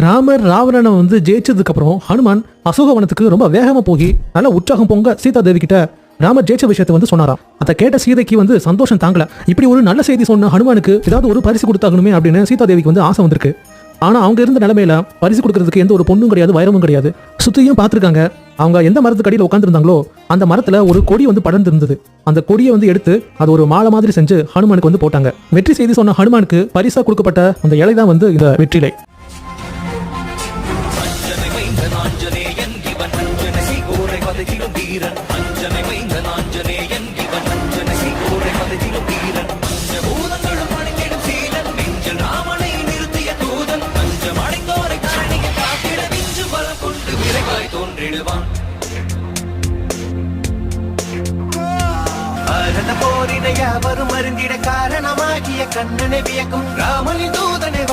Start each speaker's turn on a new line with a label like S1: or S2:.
S1: ராமர் ராவணனை வந்து ஜெயிச்சதுக்கு அப்புறம் ஹனுமான் அசோகவனத்துக்கு ரொம்ப வேகமா போய் நல்ல உற்சாகம் பொங்க சீதா தேவி கிட்ட ராமர் ஜெயிச்ச விஷயத்தை வந்து சொன்னாராம். அதை கேட்ட சீதைக்கு வந்து சந்தோஷம் தாங்கல. இப்படி ஒரு நல்ல செய்தி சொன்ன ஹனுமானுக்கு ஏதாவது ஒரு பரிசு கொடுத்தாகணுமே அப்படின்னு சீதா தேவிக்கு வந்து ஆசை வந்திருக்கு. ஆனா அவங்க இருந்த நிலைமையில பரிசு கொடுக்கறதுக்கு எந்த ஒரு பொண்ணும் கிடையாது வைரமும் கிடையாது. சுத்தியும் பார்த்துருக்காங்க. அவங்க எந்த மரத்துக்கு அடியில் உட்காந்துருந்தாங்களோ அந்த மரத்துல ஒரு கொடி வந்து படர்ந்து இருந்தது அந்த கொடியை வந்து எடுத்து அது ஒரு மாலை மாதிரி செஞ்சு ஹனுமானுக்கு வந்து போட்டாங்க. வெற்றி செய்தி சொன்ன ஹனுமானுக்கு பரிசா கொடுக்கப்பட்ட அந்த இலை தான் வந்து இந்த வெற்றிலை.
S2: ஆஞ்சநேயன் இவன் அஞ்சனை சீகோரை பதகிலும் வீரன். அஞ்சனை மைந்தன் ஆஞ்சநேயன் இவன் அஞ்சனை சீகோரை பதகிலும் வீரன். பஞ்சபூதங்களும் அணிந்திடும் சீலன் நெஞ்சில் ராமனை நிறுத்திய தூதன். பஞ்சம் அடைந்தோரை கரணிய காத்திட விஞ்சு பலம் கொண்டு விரைவாய் தோன்றிடுவான். பாரத போரினை அவரும் அருந்திட காரணமாகிய கண்ணனை வியக்கும் ராமனின் தூதனை